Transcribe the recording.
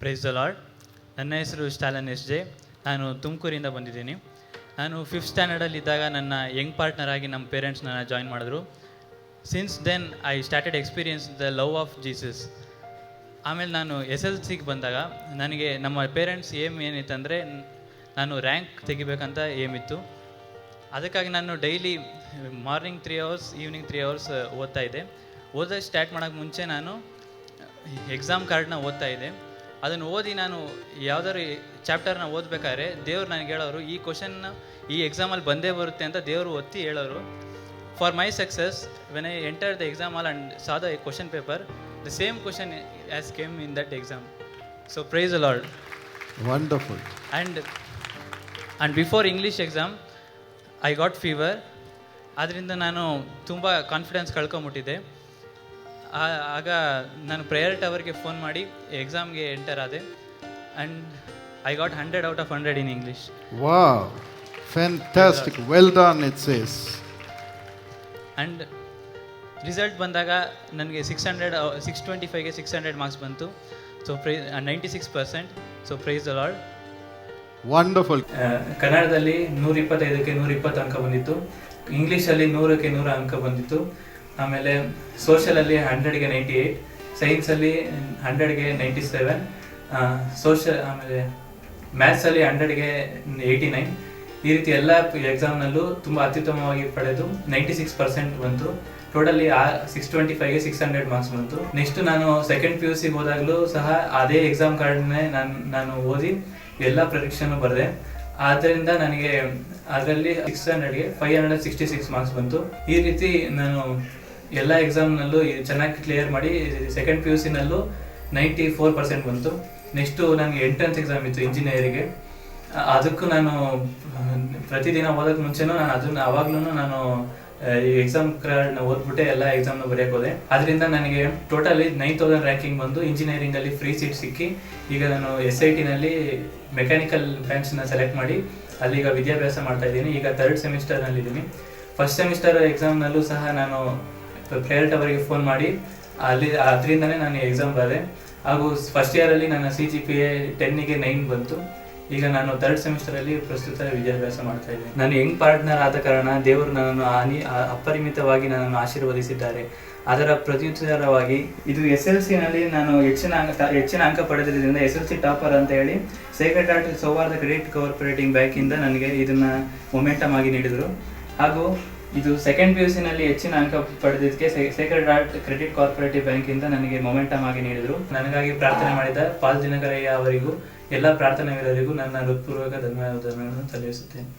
Price the lord ನನ್ನ ಹೆಸರು ಸ್ಟಾಲನ್ S J. ನಾನು ತುಮಕೂರಿಂದ ಬಂದಿದ್ದೀನಿ. ನಾನು ಫಿಫ್ತ್ ಸ್ಟ್ಯಾಂಡರ್ಡಲ್ಲಿದ್ದಾಗ ನನ್ನ ಯಂಗ್ ಪಾರ್ಟ್ನರ್ ಆಗಿ ನಮ್ಮ ಪೇರೆಂಟ್ಸ್ ನನ್ನ ಜಾಯಿನ್ ಮಾಡಿದ್ರು. Since then I started experience the love of Jesus ಆಮೇಲೆ ನಾನು ಎಸ್ ಎಲ್ ಸಿಗೆ ಬಂದಾಗ ನನಗೆ ನಮ್ಮ ಪೇರೆಂಟ್ಸ್ ಏಮ್ ಏನಿತ್ತಂದರೆ ನಾನು ರ್ಯಾಂಕ್ ತೆಗಿಬೇಕಂತ ಏಮ್ ಇತ್ತು. ಅದಕ್ಕಾಗಿ ನಾನು daily morning three hours evening three hours ಓದ್ತಾ ಇದ್ದೆ. ಓದೋಕ್ಕೆ ಸ್ಟಾರ್ಟ್ ಮಾಡೋಕ್ಕೆ ಮುಂಚೆ ನಾನು ಎಕ್ಸಾಮ್ ಕಾರ್ಡ್ನ ಓದ್ತಾ ಇದ್ದೆ. ಅದನ್ನು ಓದಿ ನಾನು ಯಾವ್ದಾದ್ರು ಚಾಪ್ಟರ್ನ ಓದಬೇಕಾದ್ರೆ ದೇವ್ರು ನನಗೆ ಹೇಳೋರು ಈ ಕ್ವಶನ್ ಈ ಎಕ್ಸಾಮಲ್ಲಿ ಬಂದೇ ಬರುತ್ತೆ ಅಂತ ದೇವರು ಒತ್ತಿ ಹೇಳೋರು. For my success when I enter the exam all and saw the question paper the same question as came in that exam so praise allowed wonderful and and before English exam I got fever ಆದ್ದರಿಂದ ನಾನು ತುಂಬ confidence ಕಳ್ಕೊಂಬಿಟ್ಟಿದ್ದೆ. ಆಗ ನಾನು prayer ಟವರ್ಗೆ phone ಮಾಡಿ ಎಕ್ಸಾಮ್ಗೆ enter ಆದೆ. And I got hundred out of hundred in English wow fantastic Well done, it says. And result ಬಂದಾಗ ನನಗೆ ಸಿಕ್ಸ್ ಹಂಡ್ರೆಡ್ ಸಿಕ್ಸ್ ಟ್ವೆಂಟಿ ಫೈವ್ಗೆ ಸಿಕ್ಸ್ ಹಂಡ್ರೆಡ್ ಮಾರ್ಕ್ಸ್ ಬಂತು. So pray ninety six percent so praise the Lord Wonderful. ಕನ್ನಡದಲ್ಲಿ ನೂರ ಇಪ್ಪತ್ತೈದಕ್ಕೆ ನೂರ ಇಪ್ಪತ್ತು ಅಂಕ ಬಂದಿತ್ತು. ಇಂಗ್ಲೀಷಲ್ಲಿ ನೂರಕ್ಕೆ ನೂರ ಅಂಕ ಬಂದಿತ್ತು. ಆಮೇಲೆ ಸೋಷಲಲ್ಲಿ ಹಂಡ್ರೆಡ್ಗೆ ನೈಂಟಿ ಏಯ್ಟ್ ಸೈನ್ಸಲ್ಲಿ ಹಂಡ್ರೆಡ್ಗೆ ನೈಂಟಿ ಸೆವೆನ್ ಸೋಷಲ್ ಆಮೇಲೆ ಮ್ಯಾಥ್ಸಲ್ಲಿ ಹಂಡ್ರೆಡ್ಗೆ ಏಯ್ಟಿ ನೈನ್ ಈ ರೀತಿ ಎಲ್ಲ ಎಕ್ಸಾಮ್ನಲ್ಲೂ ತುಂಬ ಅತ್ಯುತ್ತಮವಾಗಿ ಪಡೆದು ನೈಂಟಿ ಸಿಕ್ಸ್ ಪರ್ಸೆಂಟ್ ಬಂತು ಟೋಟಲಿ ಆ ಸಿಕ್ಸ್ ಟ್ವೆಂಟಿ ಫೈವ್ಗೆ ಸಿಕ್ಸ್ ಹಂಡ್ರೆಡ್ ಮಾರ್ಕ್ಸ್ ಬಂತು. ನೆಕ್ಸ್ಟ್ ನಾನು ಸೆಕೆಂಡ್ ಪಿ ಯು ಸಿ ಹೋದಾಗಲೂ ಸಹ ಅದೇ ಎಕ್ಸಾಮ್ ಕಾರ್ಡ್ನೇ ನಾನು ನಾನು ಓದಿ ಎಲ್ಲ ಪರೀಕ್ಷೆನೂ ಬರೆದೆ. ಆದ್ದರಿಂದ ನನಗೆ ಅದರಲ್ಲಿ six ಹಂಡ್ರೆಡ್ಗೆ five hundred sixty six marks ಬಂತು. ಈ ರೀತಿ ನಾನು ಎಲ್ಲ ಎಕ್ಸಾಮ್ನಲ್ಲೂ ಚೆನ್ನಾಗಿ ಕ್ಲಿಯರ್ ಮಾಡಿ ಸೆಕೆಂಡ್ ಪಿ ಯು ಸಿನಲ್ಲೂ ನೈಂಟಿ ಫೋರ್ ಪರ್ಸೆಂಟ್ ಬಂತು. ನೆಕ್ಸ್ಟು ನನಗೆ ಎಂಟ್ರೆನ್ಸ್ ಎಕ್ಸಾಮ್ ಇತ್ತು ಇಂಜಿನಿಯರಿಗೆ ಅದಕ್ಕೂ ನಾನು, ಪ್ರತಿದಿನ ಓದೋಕ್ಕೆ ಮುಂಚೆನೂ ನಾನು ಅದನ್ನ ಅವಾಗ್ಲೂ ನಾನು ಎಕ್ಸಾಮ್ ಕಾರ್ಡ್ನ ಓದ್ಬಿಟ್ಟೆ ಎಲ್ಲ ಎಕ್ಸಾಮ್ನ ಬರೆಯಕ್ಕೆ ಹೋದೆ. ಅದರಿಂದ ನನಗೆ ಟೋಟಲಿ ನೈನ್ ತೌಸಂಡ್ ರ್ಯಾಂಕಿಂಗ್ ಬಂದು ಇಂಜಿನಿಯರಿಂಗ್ ಅಲ್ಲಿ ಫ್ರೀ ಸೀಟ್ ಸಿಕ್ಕಿ, ಈಗ ನಾನು ಎಸ್ ಐ ಟಿನಲ್ಲಿ ಮೆಕ್ಯಾನಿಕಲ್ ಬ್ರಾಂಚ್ನ ಸೆಲೆಕ್ಟ್ ಮಾಡಿ ಅಲ್ಲಿಗ ವಿದ್ಯಾಭ್ಯಾಸ ಮಾಡ್ತಾ ಇದ್ದೀನಿ. ಈಗ ಸೆಮಿಸ್ಟರ್ನಲ್ಲಿ ಇದ್ದೀನಿ ಫಸ್ಟ್ ಸೆಮಿಸ್ಟರ್ ಎಕ್ಸಾಮ್ನಲ್ಲೂ ಸಹ ನಾನು ಪ್ರೇಯರ್ ಅವರಿಗೆ ಫೋನ್ ಮಾಡಿ, ಅಲ್ಲಿ ಅದರಿಂದನೇ ನಾನು ಎಕ್ಸಾಮ್ ಬರೆದೆ. ಹಾಗೂ ಫಸ್ಟ್ ಇಯರಲ್ಲಿ ನನ್ನ ಸಿ ಜಿ ಪಿ ಎ ಟೆನ್ನಿಗೆ ನೈನ್ ಬಂತು. ಈಗ ನಾನು ಥರ್ಡ್ ಸೆಮಿಸ್ಟರಲ್ಲಿ ಪ್ರಸ್ತುತ ವಿದ್ಯಾಭ್ಯಾಸ ಮಾಡ್ತಾ ಇದ್ದೀನಿ. ನಾನು ಯಂಗ್ ಪಾರ್ಟ್ನರ್ ಆದ ಕಾರಣ ದೇವರು ನನ್ನನ್ನು ಅನಿ ಅಪರಿಮಿತವಾಗಿ ನನ್ನನ್ನು ಆಶೀರ್ವದಿಸಿದ್ದಾರೆ. ಅದರ ಪ್ರತ್ಯುತ್ತರವಾಗಿ ಇದು ಎಸ್ ಎಲ್ ಸಿನಲ್ಲಿ ನಾನು ಹೆಚ್ಚಿನ ಅಂಕ ಹೆಚ್ಚಿನ ಅಂಕ ಪಡೆದಿದ್ದರಿಂದ ಎಸ್ ಎಲ್ ಸಿ ಟಾಪರ್ ಅಂತ ಹೇಳಿ sacred heart Souharda credit cooperating ಬ್ಯಾಂಕಿಂದ ನನಗೆ ಇದನ್ನ ಮೊಮೆಂಟಮ್ ಆಗಿ ನೀಡಿದರು. ಹಾಗೂ ಇದು ಸೆಕೆಂಡ್ ಪಿ ಯು ಸಿನಲ್ಲಿ ಹೆಚ್ಚಿನ ಅಂಕ ಪಡೆದಿದ್ದಕ್ಕೆ ಸೇಕ್ರೆಡ್ ಆರ್ಟ್ ಕ್ರೆಡಿಟ್ ಕಾರ್ಪೊರೇಟಿವ್ ಬ್ಯಾಂಕಿಂದ ನನಗೆ ಮೊಮೆಂಟಮ್ ಆಗಿ ನೀಡಿದರು. ನನಗಾಗಿ ಪ್ರಾರ್ಥನೆ ಮಾಡಿದ ಪಾಲ್ ದಿನಕರಯ್ಯ ಅವರಿಗೂ ಎಲ್ಲ ಪ್ರಾರ್ಥನೆಗಳರಿಗೂ ನನ್ನ ಹೃತ್ಪೂರ್ವಕ ಧನ್ಯವಾದಗಳನ್ನು ಸಲ್ಲಿಸುತ್ತೇನೆ.